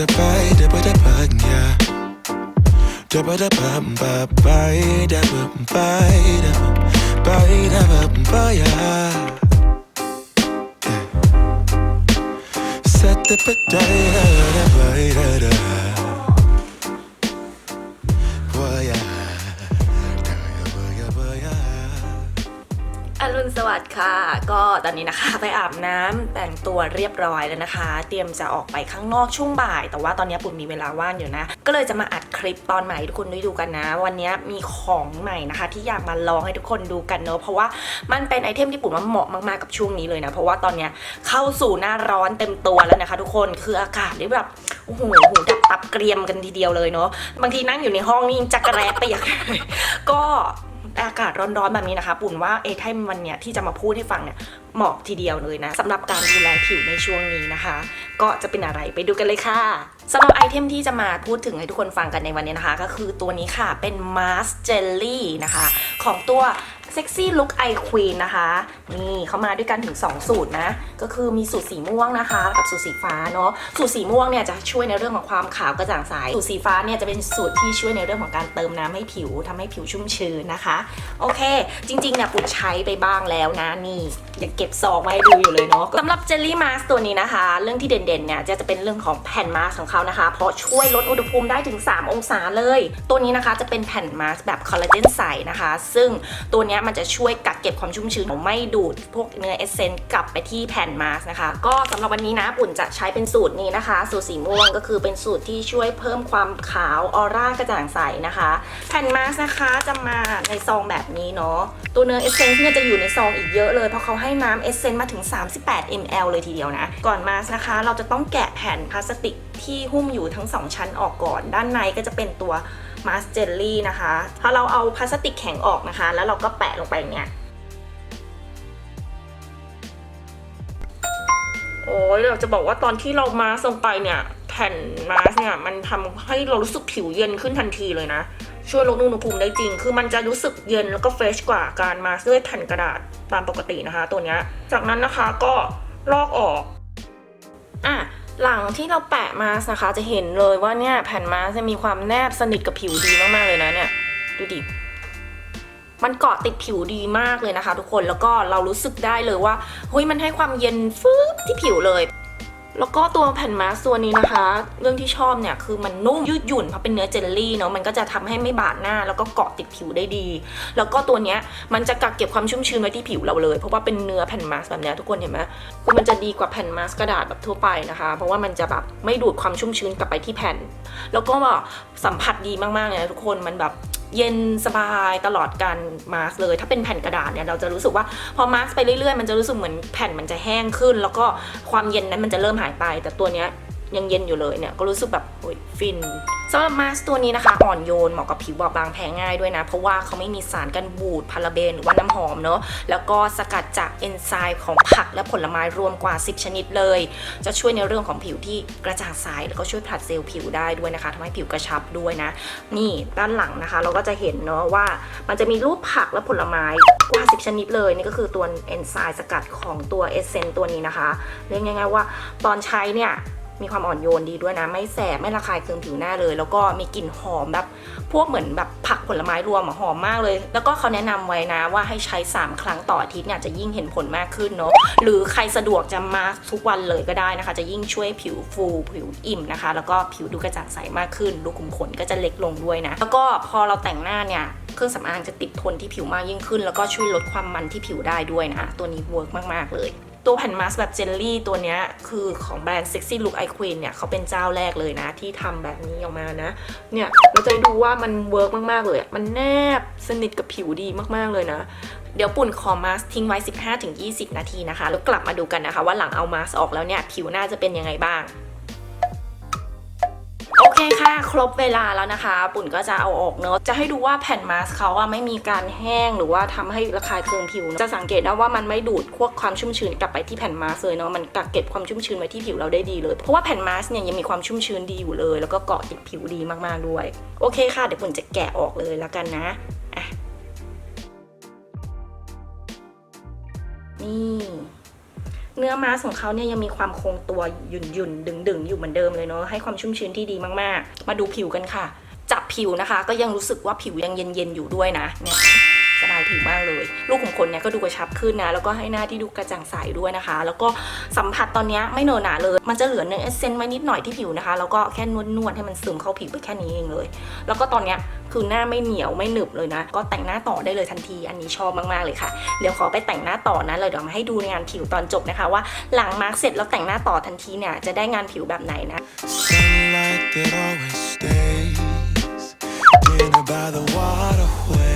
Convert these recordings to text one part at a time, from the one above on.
the bye, the bye, the bang, yeah. Da ba da bam ba bye, da bye, da bye, da bye, yeah. Set the potato. สวัสดิ์ค่ะ ก็ตอนนี้นะคะไปอาบน้ำแต่งตัวเรียบร้อยแล้วนะคะ เตรียมจะออกไปข้างนอกช่วงบ่าย แต่ว่าตอนนี้ปุ่นมีเวลาว่างอยู่นะ ก็เลยจะมาอัดคลิปตอนใหม่ทุกคนได้ดูกันนะ วันนี้มีของใหม่นะคะ ที่อยากมาลองให้ทุกคนดูกันเนอะเพราะว่ามันเป็นไอเทมที่ปุ่นว่าเหมาะมากๆกับช่วงนี้เลยนะ เพราะว่าตอนนี้เข้าสู่หน้าร้อนเต็มตัวแล้วนะคะ ทุกคนคืออากาศนี่แบบโอ้โหหูดับตับเกรียมกันทีเดียวเลยเนาะบางทีนั่งอยู่ในห้องนี่จักรแร้เปียกก็ อากาศร้อนๆแบบนี้นะคะ ปุ่นว่าเอไทมวันเนี้ยที่จะมาพูดให้ฟังเนี่ยเหมาะทีเดียวเลยนะสำหรับการดูแลผิวในช่วงนี้นะคะ ก็จะเป็นอะไรไปดูกันเลยค่ะสำหรับไอเทมที่จะมาพูดถึงให้ทุกคนฟังกันในวันนี้นะคะ ก็คือตัวนี้ค่ะเป็นมาสเจลลี่นะคะ ของตัว เซ็กซี่ลุคไอควีนนะคะ นี่เขามาด้วยกันถึง 2 สูตรนะ ก็คือมีสูตรสีม่วงนะคะ กับสูตรสีฟ้าเนาะ สูตรสีม่วงเนี่ยจะช่วยในเรื่องของความขาวกระจ่างใส สูตรสีฟ้าเนี่ยจะเป็นสูตรที่ช่วยในเรื่องของการเติมน้ำให้ผิวทำให้ผิวชุ่มชื้นนะคะ โอเค จริงๆเนี่ยปุ่นใช้ไปบ้างแล้วนะ นี่ยังเก็บซองไว้ให้ดูอยู่เลยเนาะสำหรับเจลลี่มาสตัวนี้นะคะ เรื่องที่เด่นๆเนี่ยจะจะเป็นเรื่องของแผ่นมาสของเขานะคะ เพราะช่วยลดอุณหภูมิได้ถึง 3 องศาเลย ตัวนี้นะคะจะเป็นแผ่นมาสแบบคอลลาเจนใสนะคะ ซึ่งตัวเนี้ยมันจะช่วยกักเก็บความชุ่มชื้นไม่ดูดพวกเนื้อเอสเซนต์กลับไปที่แผ่นมาสนะคะ ก็สำหรับวันนี้นะปุ่นจะใช้เป็นสูตรนี้นะคะ สูตรสีม่วงก็คือเป็นสูตรที่ช่วยเพิ่มความขาวออร่ากระจ่างใสนะคะ แผ่นมาสนะคะจะมาในซองแบบนี้เนาะตัวเนื้อเอสเซนต์เนี่ยจะอยู่ในซองอีกเยอะเลยเพราะเขาให้น้ำเอสเซนต์มาถึง 38 ml เลยทีเดียวนะ ก่อนมาสนะคะ เราจะต้องแกะแผ่นพลาสติกที่หุ้มอยู่ทั้ง 2 ชั้นออกก่อน ด้านในก็จะเป็นตัว มาสเจลลี่นะคะพอเราเอาพลาสติกแข็งออกนะคะ แล้วเราก็แปะลงไปเนี่ยโอ้ยเราจะบอกว่าตอนที่เรามาสลงไปเนี่ยแผ่นมาสเนี่ยมันทำให้เรารู้สึกผิวเย็นขึ้นทันทีเลยนะ ช่วยลดอุณหภูมิได้จริง คือมันจะรู้สึกเย็นแล้วก็เฟรชกว่าการมาสด้วยแผ่นกระดาษตามปกตินะคะ ตัวเนี้ยจากนั้นนะคะก็ลอกออกอะ หลังที่เราแปะมาสนะคะจะเห็นเลยว่าเนี่ยแผ่นมาสจะมีความแนบสนิทกับผิวดีมากๆเลยนะเนี่ยดูดิมันเกาะติดผิวดีมากเลยนะคะ ทุกคนแล้วก็เรารู้สึกได้เลยว่าเฮ้ยมันให้ความเย็นฟืบที่ผิวเลย แล้วก็ตัวแผ่นมาสก์ตัวนี้นะคะ เรื่องที่ชอบเนี่ยคือมันนุ่มยืดหยุ่นเพราะเป็นเนื้อเจลลี่เนาะมันก็จะทำให้ไม่บาดหน้า แล้วก็เกาะติดผิวได้ดี แล้วก็ตัวเนี้ยมันจะกักเก็บความชุ่มชื้นไว้ที่ผิวเราเลย เพราะว่าเป็นเนื้อแผ่นมาสก์แบบนี้ทุกคนเห็นไหมคือมันจะดีกว่าแผ่นมาสก์กระดาษแบบทั่วไปนะคะ เพราะว่ามันจะแบบไม่ดูดความชุ่มชื้นกลับไปที่แผ่น แล้วก็สัมผัสดีมากๆเลยนะทุกคนมันแบบ เย็นสบายตลอดการมาสก์เลย ถ้าเป็นแผ่นกระดาษเนี่ยเราจะรู้สึกว่าพอมาสก์ไปเรื่อยๆ มันจะรู้สึกเหมือนแผ่นมันจะแห้งขึ้น แล้วก็ความเย็นนั้นมันจะเริ่มหายไป แต่ตัวเนี้ยยังเย็นอยู่เลยเนี่ยก็รู้สึกแบบโอ้ยฟิน สำหรับมาสก์ตัวนี้นะคะ อ่อนโยนเหมาะกับผิวบอบบางแพ้ง่ายด้วยนะ เพราะว่าเขาไม่มีสารกันบูดพาราเบนหรือว่าน้ำหอมเนอะแล้วก็สกัดจากเอนไซม์ของผักและผลไม้รวมกว่า 10 ชนิดเลย จะช่วยในเรื่องของผิวที่กระจ่างใสแล้วก็ช่วยผลัดเซลล์ผิวได้ด้วยนะคะทำให้ผิวกระชับด้วยนะ นี่ด้านหลังนะคะ เราก็จะเห็นเนาะว่ามันจะมีรูปผักและผลไม้กว่า 10 ชนิดเลย นี่ก็คือตัวเอนไซม์สกัดของตัวเอเซนตัวนี้นะคะเรียกง่ายๆว่าตอนใช้เนี่ย มีความอ่อนโยนดีด้วยนะ ไม่แสบไม่ระคายเคืองผิวหน้าเลย แล้วก็มีกลิ่นหอมแบบ พวกเหมือนแบบผักผลไม้รวมหอมมากเลย แล้วก็เขาแนะนำไว้นะว่าให้ใช้ 3 ครั้งต่ออาทิตย์เนี่ยจะยิ่งเห็นผลมากขึ้นเนาะหรือใครสะดวกจะมาทุกวันเลยก็ได้นะคะ จะยิ่งช่วยผิวฟูผิวอิ่มนะคะ แล้วก็ผิวดูกระจ่างใสมากขึ้นรูขุมขนก็จะเล็กลงด้วยนะแล้วก็พอเราแต่งหน้าเนี่ยเครื่องสำอางจะติดทนที่ผิวมากยิ่งขึ้น แล้วก็ช่วยลดความมันที่ผิวได้ด้วยนะ ตัวนี้เวิร์กมาก ๆ เลย ตัวแผ่นมาสก์แบบเจลลี่ตัวเนี้ยคือของแบรนด์ Sexy Look I Queen เนี่ยเขาเป็นเจ้าแรกเลยนะ ที่ทำแบบนี้ออกมานะ เนี่ยเราจะดูว่ามันเวิร์กมาก ๆ เลย มันแนบสนิทกับผิวดีมาก ๆ เลยนะ เดี๋ยวปุ่นขอมาส์ทิ้งไว้ 15-20 นาทีนะคะ แล้วกลับมาดูกันนะคะ ว่าหลังเอามาสก์ออกแล้วเนี่ย ผิวหน้าจะเป็นยังไงบ้าง คค่ะ ครบเวลาแล้วนะคะ ปุ่นก็จะเอาออกเนอะจะให้ดูว่าแผ่นมาสก์เขาอะไม่มีการแห้งหรือว่าทำให้ระคายเคืองผิวนะจะสังเกตได้ว่ามันไม่ดูดพวกความชุ่มชื้นกลับไปที่แผ่นมาสก์เลยเนาะมันกักเก็บความชุ่มชื้นไว้ที่ผิวเราได้ดีเลย เพราะว่าแผ่นมาสก์เนี่ยยังมีความชุ่มชื้นดีอยู่เลย แล้วก็เกาะติดผิวดีมากๆด้วย โอเคค่ะ เดี๋ยวปุ่นจะแกะออกเลยแล้วกันนะนี่ เนื้อมาสของเขาเนี่ยยังมีความคงตัวหยุ่นหยุ่นดึงดึงอยู่เหมือนเดิมเลยเนาะให้ความชุ่มชื้นที่ดีมากๆ มาดูผิวกันค่ะ จับผิวนะคะ ก็ยังรู้สึกว่าผิวยังเย็นๆอยู่ด้วยนะเนี่ย สบายผิวมากเลย ลูกขุมขนเนี่ยก็ดูกระชับขึ้นนะ แล้วก็ให้หน้าที่ดูกระจ่างใสด้วยนะคะ แล้วก็สัมผัสตอนเนี้ยไม่เหนอะหนาเลย มันจะเหลือเนื้อเอเซนต์ไว้นิดหน่อยที่ผิวนะคะ แล้วก็แค่นวดๆให้มันซึมเข้าผิวไปแค่นี้เองเลย แล้วก็ตอนเนี้ยคือหน้าไม่เหนียวไม่หนึบเลยนะ ก็แต่งหน้าต่อได้เลยทันที อันนี้ชอบมากๆเลยค่ะ เดี๋ยวขอไปแต่งหน้าต่อนะเลยเดี๋ยวมาให้ดูงานผิวตอนจบนะคะ ว่าหลังมาร์กเสร็จแล้วแต่งหน้าต่อทันทีเนี่ยจะได้งานผิวแบบไหนนะ Sunlight that always stays. By the waterway.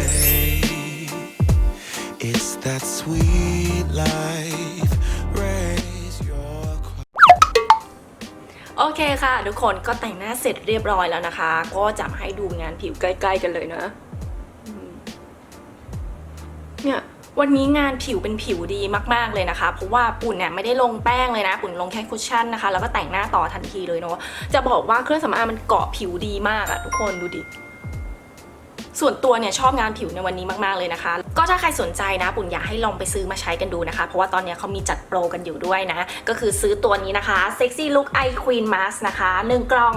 That sweet life. Raise your โอเคค่ะ ทุกคนก็แต่งหน้าเสร็จเรียบร้อยแล้วนะคะ ก็จะมาให้ดูงานผิวใกล้ ๆ กันเลยนะเนี่ยวันนี้งานผิวเป็นผิวดีมากๆเลยนะคะ เพราะว่าปุ่นเนี่ยไม่ได้ลงแป้งเลยนะ ปุ่นลงแค่คุชชั่นนะคะ แล้วก็แต่งหน้าต่อทันทีเลยเนาะจะบอกว่าเครื่องสำอางมันเกาะผิวดีมากอะทุกคนดูดิ ส่วนตัวเนี่ยชอบงานผิวในวันนี้มากๆเลยนะคะ ก็ถ้าใครสนใจนะปุ่นอยากให้ลองไปซื้อมาใช้กันดูนะคะ เพราะว่าตอนนี้เขามีจัดโปรกันอยู่ด้วยนะ ก็คือซื้อตัวนี้นะคะ Sexy Look Eye Queen Mask นะคะ 1 กล่อง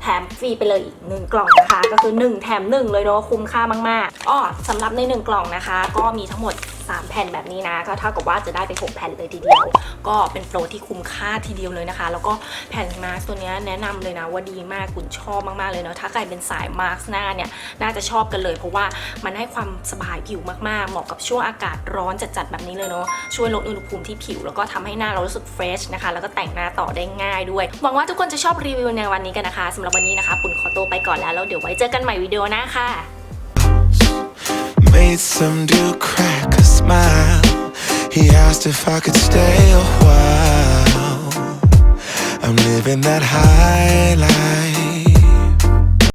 แถมฟรีไปเลยอีก 1 กล่องนะคะ ก็คือ 1 แถม 1 เลยเนาะคุ้มค่ามากๆอ้อสำหรับใน 1 กล่องนะคะ ก็มีทั้งหมด 3 แผ่นแบบนี้นะ ก็เท่ากับว่าจะได้ไป 6 แผ่นเลยทีเดียว ก็เป็นโปรที่คุ้มค่าทีเดียวเลยนะคะ แล้วก็แผ่นมาสก์ตัวนี้แนะนำเลยนะว่าดีมากคุณชอบมากๆเลยเนาะถ้าใครเป็นสายมาสก์หน้าเนี่ยน่าจะชอบกันเลย เพราะว่ามันให้ความสบายผิวมากๆ เหมาะกับช่วงอากาศร้อนจัดๆแบบนี้เลยเนาะช่วยลดอุณหภูมิที่ผิว แล้วก็ทำให้หน้าเรารู้สึกเฟรชนะคะแล้วก็แต่งหน้าต่อได้ง่ายด้วยหวังว่าทุกคนจะชอบรีวิวในวันนี้กันนะคะสำหรับวันนี้นะคะปุ่นขอตัวไปก่อนแล้วแล้วเดี๋ยวไว้เจอกันใหม่วิดีโอหน้าค่ะ Made some dude crack a smile. He asked if I could stay a while. I'm living that high life.